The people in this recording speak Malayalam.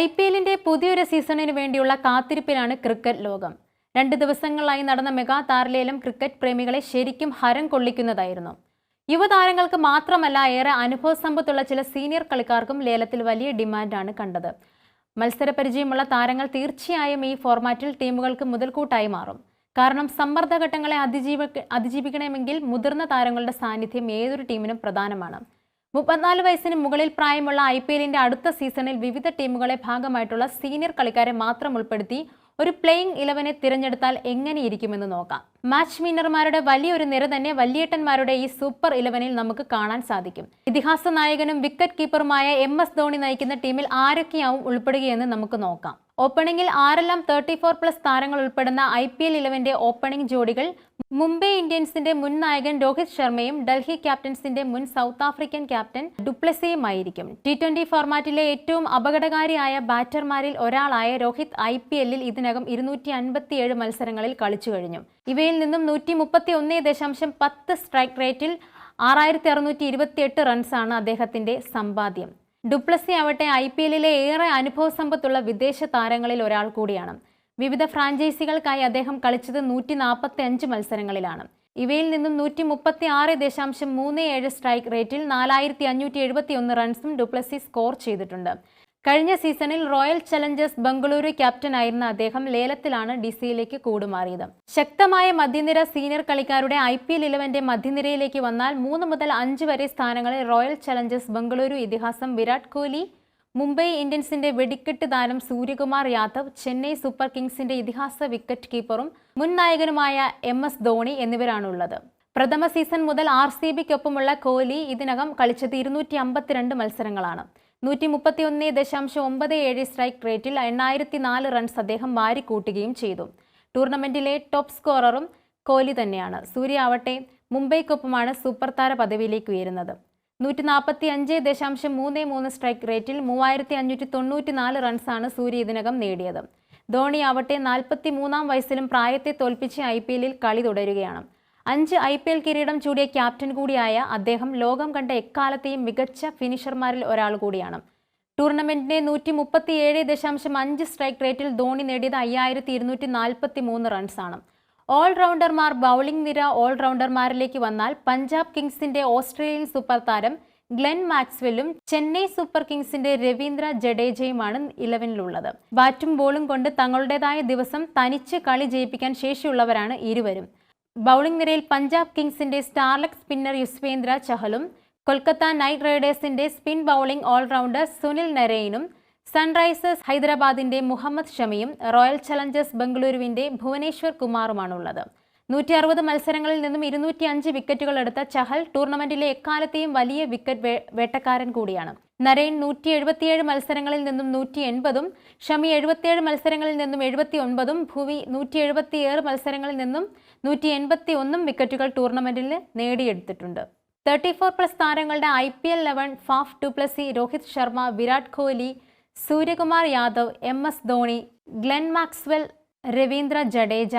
ഐ പി എല്ലിന്റെ പുതിയൊരു സീസണിന് വേണ്ടിയുള്ള കാത്തിരിപ്പിലാണ് ക്രിക്കറ്റ് ലോകം. രണ്ട് ദിവസങ്ങളായി നടന്ന മെഗാ താരലേലം ക്രിക്കറ്റ് പ്രേമികളെ ശരിക്കും ഹരം കൊള്ളിക്കുന്നതായിരുന്നു. യുവതാരങ്ങൾക്ക് മാത്രമല്ല ഏറെ അനുഭവസമ്പത്തുള്ള ചില സീനിയർ കളിക്കാർക്കും ലേലത്തിൽ വലിയ ഡിമാൻഡാണ് കണ്ടത്. മത്സരപരിചയമുള്ള താരങ്ങൾ തീർച്ചയായും ഈ ഫോർമാറ്റിൽ ടീമുകൾക്ക് മുതൽക്കൂട്ടായി മാറും. കാരണം സമ്മർദ്ദഘട്ടങ്ങളെ അതിജീവ അതിജീവിക്കണമെങ്കിൽ മുതിർന്ന താരങ്ങളുടെ സാന്നിധ്യം ഏതൊരു ടീമിനും പ്രധാനമാണ്. മുപ്പത്തിനാല് വയസ്സിന് മുകളിൽ പ്രായമുള്ള ഐ പി എല്ലിന്റെ അടുത്ത സീസണിൽ വിവിധ ടീമുകളെ ഭാഗമായിട്ടുള്ള സീനിയർ കളിക്കാരെ മാത്രം ഉൾപ്പെടുത്തി ഒരു പ്ലേയിങ് ഇലവനെ തിരഞ്ഞെടുത്താൽ എങ്ങനെയിരിക്കുമെന്ന് നോക്കാം. മാച്ച് വിന്നർമാരുടെ വലിയൊരു നിര തന്നെ വല്യേട്ടന്മാരുടെ ഈ സൂപ്പർ ഇലവനിൽ നമുക്ക് കാണാൻ സാധിക്കും. ഇതിഹാസ നായകനും വിക്കറ്റ് കീപ്പറുമായ എം എസ് ധോണി നയിക്കുന്ന ടീമിൽ ആരൊക്കെയാവും ഉൾപ്പെടുകയെന്ന് നമുക്ക് നോക്കാം. ഓപ്പണിംഗിൽ ആറെല്ലാം തേർട്ടി ഫോർ പ്ലസ് താരങ്ങൾ ഉൾപ്പെടുന്ന ഐ പി എൽ ഇലവന്റെ ഓപ്പണിംഗ് ജോഡികൾ മുംബൈ ഇന്ത്യൻസിന്റെ മുൻ നായകൻ രോഹിത് ശർമ്മയും ഡൽഹി ക്യാപ്റ്റൻസിന്റെ മുൻ സൗത്ത് ആഫ്രിക്കൻ ക്യാപ്റ്റൻ ഡുപ്ലസിയുമായിരിക്കും. ടി ട്വന്റി ഫോർമാറ്റിലെ ഏറ്റവും അപകടകാരിയായ ബാറ്റർമാരിൽ ഒരാളായ രോഹിത് ഐ പി എല്ലിൽ ഇതിനകം ഇരുന്നൂറ്റി അൻപത്തിയേഴ് മത്സരങ്ങളിൽ കളിച്ചു കഴിഞ്ഞു. ഇവയിൽ നിന്നും നൂറ്റി മുപ്പത്തി ഒന്ന് ദശാംശം പത്ത് സ്ട്രൈക്ക് റേറ്റിൽ ആറായിരത്തി അറുന്നൂറ്റി ഇരുപത്തിയെട്ട് റൺസാണ് അദ്ദേഹത്തിന്റെ സമ്പാദ്യം. ഡുപ്ലസി ആവട്ടെ ഐ പി എല്ലിലെ ഏറെ അനുഭവ സമ്പത്തുള്ള വിദേശ താരങ്ങളിൽ ഒരാൾ കൂടിയാണ്. വിവിധ ഫ്രാഞ്ചൈസികൾക്കായി അദ്ദേഹം കളിച്ചത് നൂറ്റി നാൽപ്പത്തി അഞ്ച് മത്സരങ്ങളിലാണ്. ഇവയിൽ നിന്നും നൂറ്റി മുപ്പത്തി ആറ് ദശാംശം മൂന്ന് ഏഴ് സ്ട്രൈക്ക് റേറ്റിൽ നാലായിരത്തി അഞ്ഞൂറ്റി എഴുപത്തി ഒന്ന് റൺസും ഡുപ്ലസി സ്കോർ ചെയ്തിട്ടുണ്ട്. കഴിഞ്ഞ സീസണിൽ റോയൽ ചലഞ്ചേഴ്സ് ബംഗളൂരു ക്യാപ്റ്റനായിരുന്ന അദ്ദേഹം ലേലത്തിലാണ് ഡിസിയിലേക്ക് കൂടുമാറിയത്. ശക്തമായ മധ്യനിര സീനിയർ കളിക്കാരുടെ ഐ പി എൽ ഇലവന്റെ മധ്യനിരയിലേക്ക് വന്നാൽ മൂന്ന് മുതൽ അഞ്ച് വരെ സ്ഥാനങ്ങളിൽ റോയൽ ചലഞ്ചേഴ്സ് ബംഗളൂരു ഇതിഹാസം വിരാട് കോഹ്ലി മുംബൈ ഇന്ത്യൻസിന്റെ വെടിക്കെട്ട് താരം സൂര്യകുമാർ യാദവ് ചെന്നൈ സൂപ്പർ കിങ്സിന്റെ ഇതിഹാസ വിക്കറ്റ് കീപ്പറും മുൻ നായകനുമായ എം എസ് ധോണി എന്നിവരാണുള്ളത്. പ്രഥമ സീസൺ മുതൽ ആർ സി ബിക്കൊപ്പമുള്ള കോഹ്ലി ഇതിനകം കളിച്ചത് ഇരുന്നൂറ്റി അമ്പത്തിരണ്ട് മത്സരങ്ങളാണ്. നൂറ്റി മുപ്പത്തി ഒന്ന് ദശാംശം ഒമ്പത് ഏഴ് സ്ട്രൈക്ക് റേറ്റിൽ എണ്ണായിരത്തി നാല് റൺസ് അദ്ദേഹം വാരിക്കൂട്ടുകയും ചെയ്തു. ടൂർണമെന്റിലെ ടോപ്പ് സ്കോററും കോഹ്ലി തന്നെയാണ്. സൂര്യ ആവട്ടെ മുംബൈക്കൊപ്പമാണ് സൂപ്പർ താര പദവിയിലേക്ക് ഉയരുന്നത്. നൂറ്റി നാൽപ്പത്തി അഞ്ച് ദശാംശം മൂന്ന് മൂന്ന് സ്ട്രൈക്ക് റേറ്റിൽ മൂവായിരത്തി അഞ്ഞൂറ്റി തൊണ്ണൂറ്റി നാല് റൺസാണ് സൂര്യ ഇതിനകം നേടിയത്. ധോണി ആവട്ടെ നാൽപ്പത്തി മൂന്നാം വയസ്സിലും പ്രായത്തെ തോൽപ്പിച്ച് ഐ പി എല്ലിൽ കളി തുടരുകയാണ്. അഞ്ച് ഐ പി എൽ കിരീടം ചൂടിയ ക്യാപ്റ്റൻ കൂടിയായ അദ്ദേഹം ലോകം കണ്ട എക്കാലത്തെയും മികച്ച ഫിനിഷർമാരിൽ ഒരാൾ കൂടിയാണ്. ടൂർണമെന്റിന്റെ നൂറ്റി മുപ്പത്തി ഏഴ് ദശാംശം അഞ്ച് സ്ട്രൈക്ക് റേറ്റിൽ ധോണി നേടിയത് അയ്യായിരത്തി ഇരുന്നൂറ്റി നാൽപ്പത്തി മൂന്ന് റൺസാണ് ഓൾറൗണ്ടർമാർ ബൗളിംഗ് നിര ഓൾറൗണ്ടർമാരിലേക്ക് വന്നാൽ പഞ്ചാബ് കിങ്സിന്റെ ഓസ്ട്രേലിയൻ സൂപ്പർ താരം ഗ്ലെൻ മാക്സ്വെല്ലും ചെന്നൈ സൂപ്പർ കിങ്സിന്റെ രവീന്ദ്ര ജഡേജയുമാണ് ഇലവനിലുള്ളത്. ബാറ്റും ബോളും കൊണ്ട് തങ്ങളുടേതായ ദിവസം തനിച്ച് കളി ജയിപ്പിക്കാൻ ശേഷിയുള്ളവരാണ് ഇരുവരും. ബൗളിംഗ് നിരയിൽ പഞ്ചാബ് കിങ്സിന്റെ സ്റ്റാർലക് സ്പിന്നർ യുസ്വേന്ദ്ര ചഹലും കൊൽക്കത്ത നൈറ്റ് റൈഡേഴ്സിന്റെ സ്പിൻ ബൗളിംഗ് ഓൾറൗണ്ടർ സുനിൽ നരേനും സൺറൈസേഴ്സ് ഹൈദരാബാദിന്റെ മുഹമ്മദ് ഷമിയും റോയൽ ചലഞ്ചേഴ്സ് ബംഗളൂരുവിന്റെ ഭുവനേശ്വർ കുമാറുമാണുള്ളത്. നൂറ്റി അറുപത് മത്സരങ്ങളിൽ നിന്നും ഇരുന്നൂറ്റി അഞ്ച് വിക്കറ്റുകൾ എടുത്ത ചഹൽ ടൂർണമെന്റിലെ എക്കാലത്തെയും വലിയ വിക്കറ്റ് വേട്ടക്കാരൻ കൂടിയാണ്. നരൈൻ നൂറ്റി എഴുപത്തിയേഴ് മത്സരങ്ങളിൽ നിന്നും നൂറ്റി എൺപതും ഷമി എഴുപത്തിയേഴ് മത്സരങ്ങളിൽ നിന്നും എഴുപത്തി ഒൻപതും ഭൂവി നൂറ്റി എഴുപത്തിയേഴ് മത്സരങ്ങളിൽ നിന്നും നൂറ്റി എൺപത്തി ഒന്നും വിക്കറ്റുകൾ ടൂർണമെന്റിൽ നേടിയെടുത്തിട്ടുണ്ട്. തേർട്ടി ഫോർ പ്ലസ് താരങ്ങളുടെ I P L eleven Faf du Plessis Rohit Sharma Virat Kohli Suryakumar Yadav M S Dhoni Glenn Maxwell Ravindra Jadeja